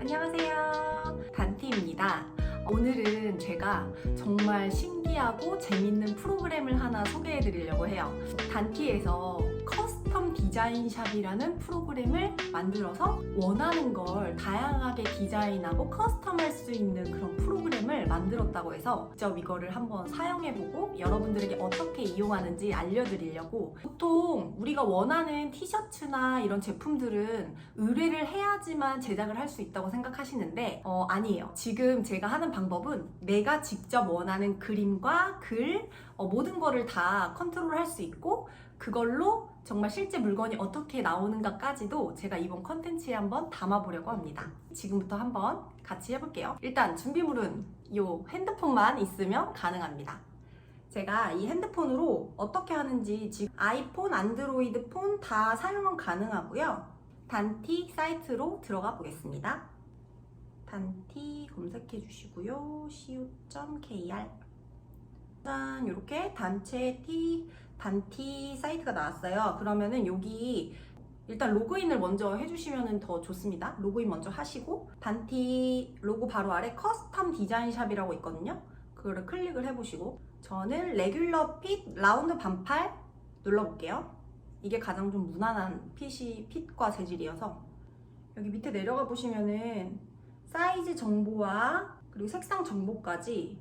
안녕하세요. 단티입니다. 오늘은 제가 정말 신기하고 재밌는 프로그램을 하나 소개해 드리려고 해요. 단티에서 디자인샵이라는 프로그램을 만들어서 원하는 걸 다양하게 디자인하고 커스텀할 수 있는 그런 프로그램을 만들었다고 해서 직접 이거를 한번 사용해보고 여러분들에게 어떻게 이용하는지 알려드리려고 보통 우리가 원하는 티셔츠나 이런 제품들은 의뢰를 해야지만 제작을 할 수 있다고 생각하시는데 어, 아니에요. 지금 제가 하는 방법은 내가 직접 원하는 그림과 글 어, 모든 거를 다 컨트롤할 수 있고 그걸로 정말 실제 물건이 어떻게 나오는가까지도 제가 이번 컨텐츠에 한번 담아보려고 합니다. 지금부터 한번 같이 해볼게요. 일단 준비물은 이 핸드폰만 있으면 가능합니다. 제가 이 핸드폰으로 어떻게 하는지 지금 아이폰, 안드로이드 폰 다 사용은 가능하고요. 단티 사이트로 들어가 보겠습니다. 단티 검색해 주시고요. cu.kr 짠 이렇게 단체 티 단티 사이트가 나왔어요. 그러면은 여기 일단 로그인을 먼저 해주시면 더 좋습니다. 로그인 먼저 하시고 단티 로고 바로 아래 커스텀 디자인 샵이라고 있거든요. 그거를 클릭을 해보시고 저는 레귤러 핏 라운드 반팔 눌러볼게요. 이게 가장 좀 무난한 핏이 핏과 재질이어서 여기 밑에 내려가 보시면은 사이즈 정보와 그리고 색상 정보까지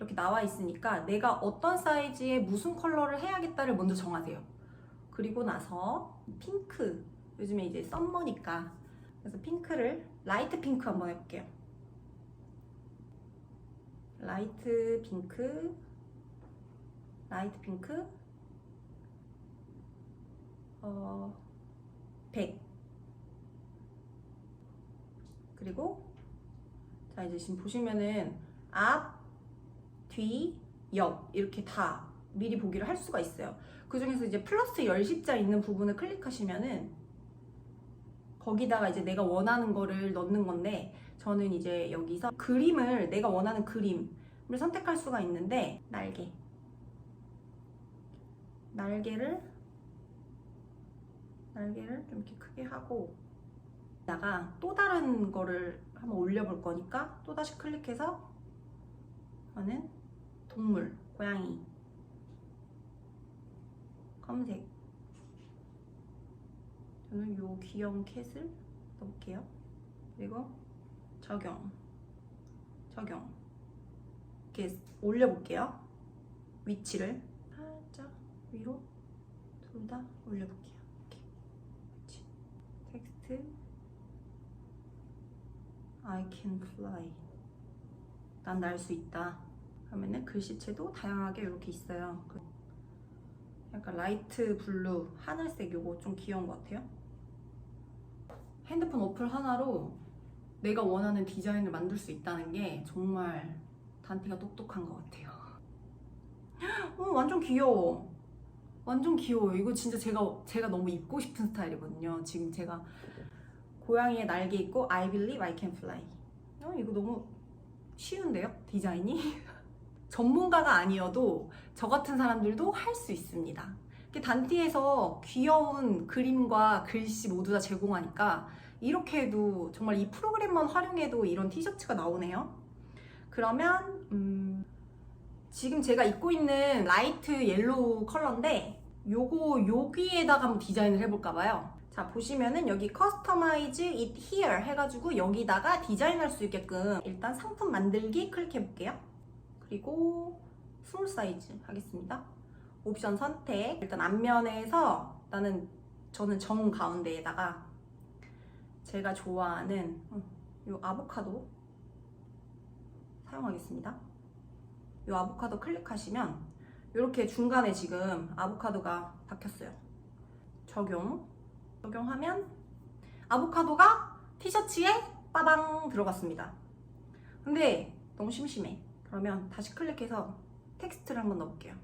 이렇게 나와 있으니까 내가 어떤 사이즈에 무슨 컬러를 해야겠다를 먼저 정하세요. 그리고 나서 핑크 요즘에 이제 썸머니까 그래서 핑크를 라이트 핑크 한번 해볼게요. 라이트 핑크 라이트 핑크 어, 100 그리고 자 이제 지금 보시면은 앞, 뒤, 옆 이렇게 다 미리 보기를 할 수가 있어요. 그 중에서 이제 플러스 열십자 있는 부분을 클릭하시면은 거기다가 이제 내가 원하는 거를 넣는 건데 저는 이제 여기서 그림을 내가 원하는 그림을 선택할 수가 있는데 날개 날개를 날개를 좀 이렇게 크게 하고 다가 또 다른 거를 한번 올려볼 거니까 또 다시 클릭해서 저는 동물 고양이. 검색. 저는 요 귀여운 캣을 넣을게요. 그리고 적용. 적용. 이렇게 올려볼게요. 위치를 살짝 위로 둘 다 올려볼게요. 이렇게. 그렇지. 텍스트. I can fly. 난 날 수 있다 그러면은 글씨체도 다양하게 이렇게 있어요. 그 약간 라이트 블루 하늘색 요거 좀 귀여운 것 같아요. 핸드폰 어플 하나로 내가 원하는 디자인을 만들 수 있다는 게 정말 단티가 똑똑한 것 같아요. 어, 완전 귀여워. 완전 귀여워요. 이거 진짜 제가 제가 너무 입고 싶은 스타일이거든요. 지금 제가 고양이의 날개 있고 I believe I can fly. 어, 이거 너무 쉬운데요? 디자인이 전문가가 아니어도 저 같은 사람들도 할 수 있습니다. 단티에서 귀여운 그림과 글씨 모두 다 제공하니까 이렇게 해도 정말 이 프로그램만 활용해도 이런 티셔츠가 나오네요. 그러면 음, 지금 제가 입고 있는 라이트 옐로우 컬러인데 요거 여기에다가 한번 디자인을 해볼까 봐요. 자 보시면은 여기 커스터마이즈 it here 해가지고 여기다가 디자인할 수 있게끔 일단 상품 만들기 클릭해 볼게요. 그리고 스몰 사이즈 하겠습니다. 옵션 선택. 일단 앞면에서 나는 저는 정 가운데에다가 제가 좋아하는 음, 이 아보카도 사용하겠습니다. 이 아보카도 클릭하시면 이렇게 중간에 지금 아보카도가 박혔어요. 적용. 적용하면 아보카도가 티셔츠에 빠방 들어갔습니다. 근데 너무 심심해. 그러면 다시 클릭해서 텍스트를 한번 넣어볼게요.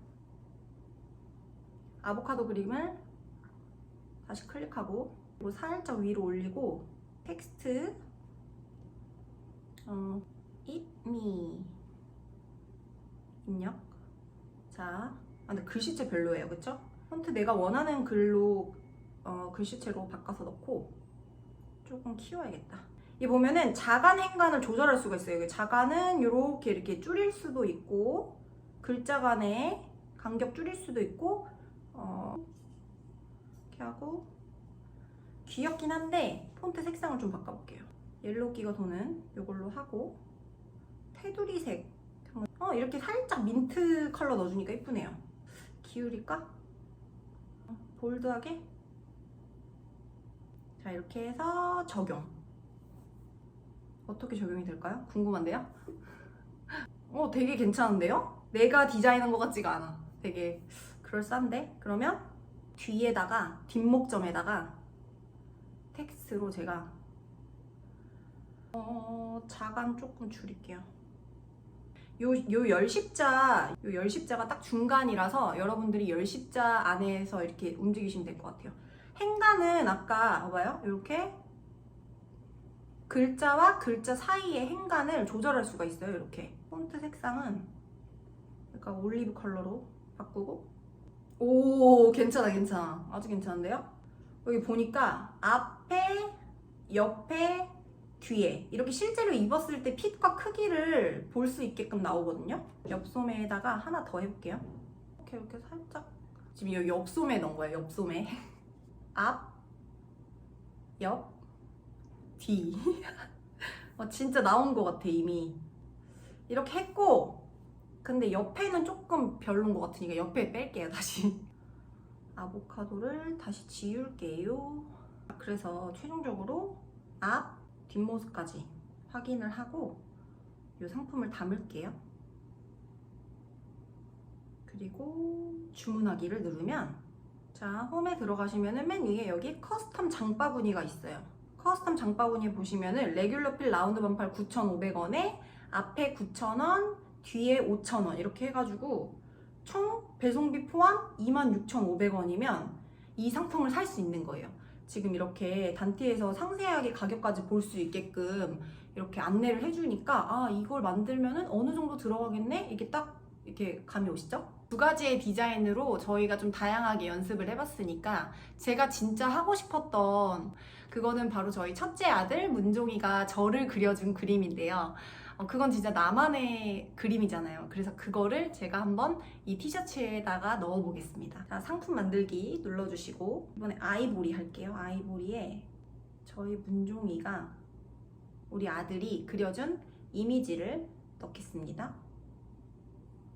아보카도 그림을 다시 클릭하고 그리고 살짝 위로 올리고 텍스트 어, it me 입력 자, 아, 근데 글씨체 별로예요, 그쵸? 폰트 내가 원하는 글로 어, 글씨체로 바꿔서 넣고 조금 키워야겠다. 이 보면은 자간 행간을 조절할 수가 있어요. 자간은 이렇게 이렇게 줄일 수도 있고 글자 간의 간격 줄일 수도 있고 어, 이렇게 하고 귀엽긴 한데 폰트 색상을 좀 바꿔볼게요. 옐로우기가 도는 이걸로 하고 테두리색 어 이렇게 살짝 민트 컬러 넣어주니까 예쁘네요. 기울일까? 어, 볼드하게 자 이렇게 해서 적용 어떻게 적용이 될까요? 궁금한데요? 어 되게 괜찮은데요? 내가 디자인한 것 같지가 않아 되게 그럴싸한데? 그러면 뒤에다가 뒷목점에다가 텍스트로 제가 어 자간 조금 줄일게요 요, 요 열십자, 요 열십자가 딱 중간이라서 여러분들이 열십자 안에서 이렇게 움직이시면 될 것 같아요. 행간은 아까 봐봐요. 이렇게 글자와 글자 사이의 행간을 조절할 수가 있어요. 이렇게 폰트 색상은 약간 올리브 컬러로 바꾸고 오 괜찮아 괜찮아 아주 괜찮은데요? 여기 보니까 앞에 옆에 뒤에 이렇게 실제로 입었을 때 핏과 크기를 볼 수 있게끔 나오거든요. 옆소매에다가 하나 더 해볼게요. 이렇게 이렇게 살짝 지금 여기 옆소매 넣은 거예요. 옆소매 앞, 옆, 뒤. 어, 진짜 나온 것 같아 이미. 이렇게 했고 근데 옆에는 조금 별론 것 같으니까 옆에 뺄게요 다시. 아보카도를 다시 지울게요. 그래서 최종적으로 앞, 뒷모습까지 확인을 하고 이 상품을 담을게요. 그리고 주문하기를 누르면 자 홈에 들어가시면은 맨 위에 여기 커스텀 장바구니가 있어요. 커스텀 장바구니 보시면은 레귤러 필 라운드 반팔 9,500원에 앞에 9,000원, 뒤에 5,000원 이렇게 해가지고 총 배송비 포함 26,500원이면 이 상품을 살 수 있는 거예요. 지금 이렇게 단티에서 상세하게 가격까지 볼 수 있게끔 이렇게 안내를 해주니까 아 이걸 만들면은 어느 정도 들어가겠네 이게 딱 이렇게 감이 오시죠? 두 가지의 디자인으로 저희가 좀 다양하게 연습을 해봤으니까 제가 진짜 하고 싶었던 그거는 바로 저희 첫째 아들 문종이가 저를 그려준 그림인데요. 어, 그건 진짜 나만의 그림이잖아요. 그래서 그거를 제가 한번 이 티셔츠에다가 넣어보겠습니다. 자, 상품 만들기 눌러주시고 이번에 아이보리 할게요. 아이보리에 저희 문종이가 우리 아들이 그려준 이미지를 넣겠습니다.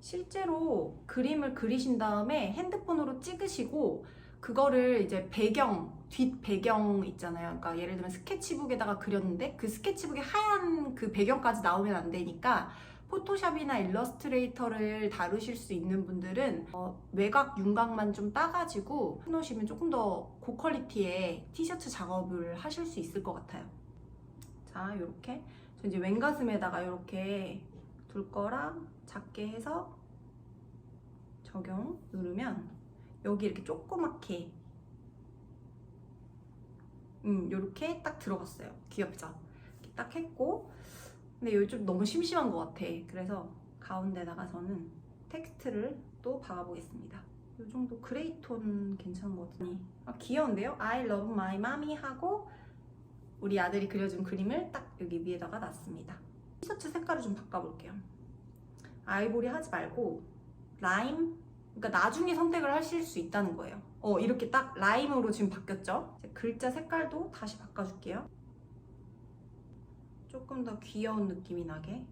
실제로 그림을 그리신 다음에 핸드폰으로 찍으시고 그거를 이제 배경, 뒷 배경 있잖아요. 그러니까 예를 들면 스케치북에다가 그렸는데 그 스케치북에 하얀 그 배경까지 나오면 안 되니까 포토샵이나 일러스트레이터를 다루실 수 있는 분들은 어, 외곽 윤곽만 좀 따가지고 해놓으시면 조금 더 고퀄리티의 티셔츠 작업을 하실 수 있을 것 같아요. 자, 이렇게 저 이제 왼가슴에다가 이렇게 둘 거랑 작게 해서 적용 누르면 여기 이렇게 조그맣게 음 이렇게 딱 들어갔어요. 귀엽죠? 딱 했고 근데 여기 좀 너무 심심한 것 같아. 그래서 가운데다가 저는 텍스트를 또 박아보겠습니다. 이 정도 그레이 톤 괜찮은 것 같으니 아 귀여운데요? I love my mommy 하고 우리 아들이 그려준 그림을 딱 여기 위에다가 놨습니다 티셔츠 색깔을 좀 바꿔볼게요 아이보리 하지 말고 라임 그러니까 나중에 선택을 하실 수 있다는 거예요. 어 이렇게 딱 라임으로 지금 바뀌었죠? 글자 색깔도 다시 바꿔줄게요. 조금 더 귀여운 느낌이 나게.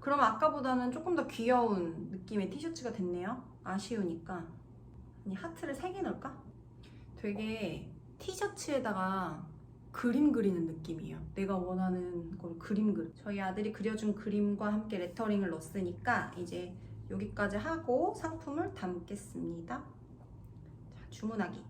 그럼 아까보다는 조금 더 귀여운 느낌의 티셔츠가 됐네요. 아쉬우니까. 아니 하트를 3개 넣을까? 되게 티셔츠에다가 그림 그리는 느낌이에요. 내가 원하는 걸 그림 그리. 저희 아들이 그려준 그림과 함께 레터링을 넣었으니까 이제 여기까지 하고 상품을 담겠습니다. 자, 주문하기.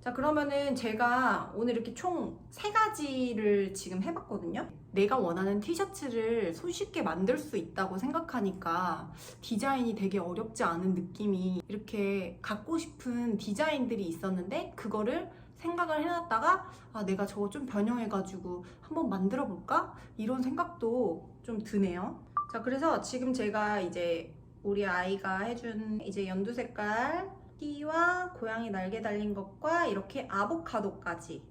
자, 그러면은 제가 오늘 이렇게 총 세 가지를 지금 해봤거든요. 내가 원하는 티셔츠를 손쉽게 만들 수 있다고 생각하니까 디자인이 되게 어렵지 않은 느낌이 이렇게 갖고 싶은 디자인들이 있었는데 그거를 생각을 해놨다가 아 내가 저거 좀 변형해가지고 한번 만들어 볼까 이런 생각도 좀 드네요. 자 그래서 지금 제가 이제 우리 아이가 해준 이제 연두 색깔 띠와 고양이 날개 달린 것과 이렇게 아보카도까지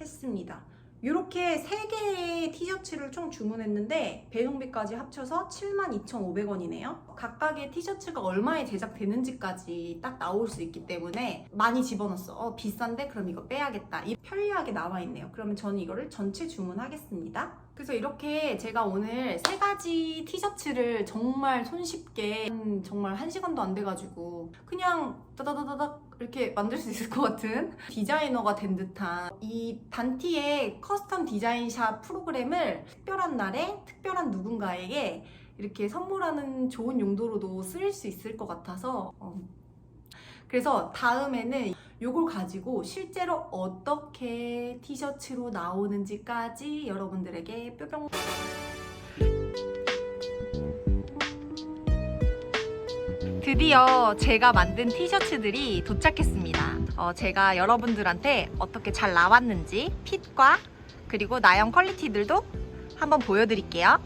했습니다. 이렇게 세 개의 개의 티셔츠를 총 주문했는데 배송비까지 합쳐서 72,500원이네요. 각각의 티셔츠가 얼마에 제작되는지까지 딱 나올 수 있기 때문에 많이 집어넣었어. 어, 비싼데? 그럼 이거 빼야겠다. 이 편리하게 나와 있네요. 그러면 저는 이거를 전체 주문하겠습니다. 그래서 이렇게 제가 오늘 세 가지 티셔츠를 정말 손쉽게 한 정말 한 시간도 안 돼가지고 그냥 따다다다닥 이렇게 만들 수 있을 것 같은 디자이너가 된 듯한 이 단티의 커스텀 디자인 샵 프로그램을 특별한 날에 특별한 누군가에게 이렇게 선물하는 좋은 용도로도 쓰일 수 있을 것 같아서 어. 그래서 다음에는 이걸 가지고 실제로 어떻게 티셔츠로 나오는지까지 여러분들에게 뾰병 드디어 제가 만든 티셔츠들이 도착했습니다. 어, 제가 여러분들한테 어떻게 잘 나왔는지 핏과 그리고 나영 퀄리티들도 한번 보여드릴게요.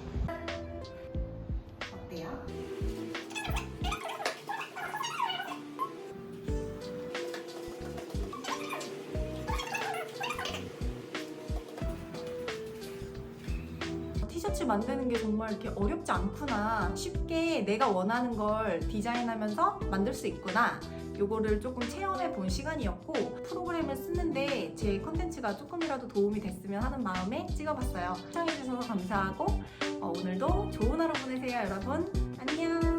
셔츠 만드는 게 정말 이렇게 어렵지 않구나. 쉽게 내가 원하는 걸 디자인하면서 만들 수 있구나. 요거를 조금 체험해 본 시간이었고 프로그램을 쓰는데 제 컨텐츠가 조금이라도 도움이 됐으면 하는 마음에 찍어봤어요. 시청해주셔서 감사하고 어, 오늘도 좋은 하루 보내세요 여러분. 안녕.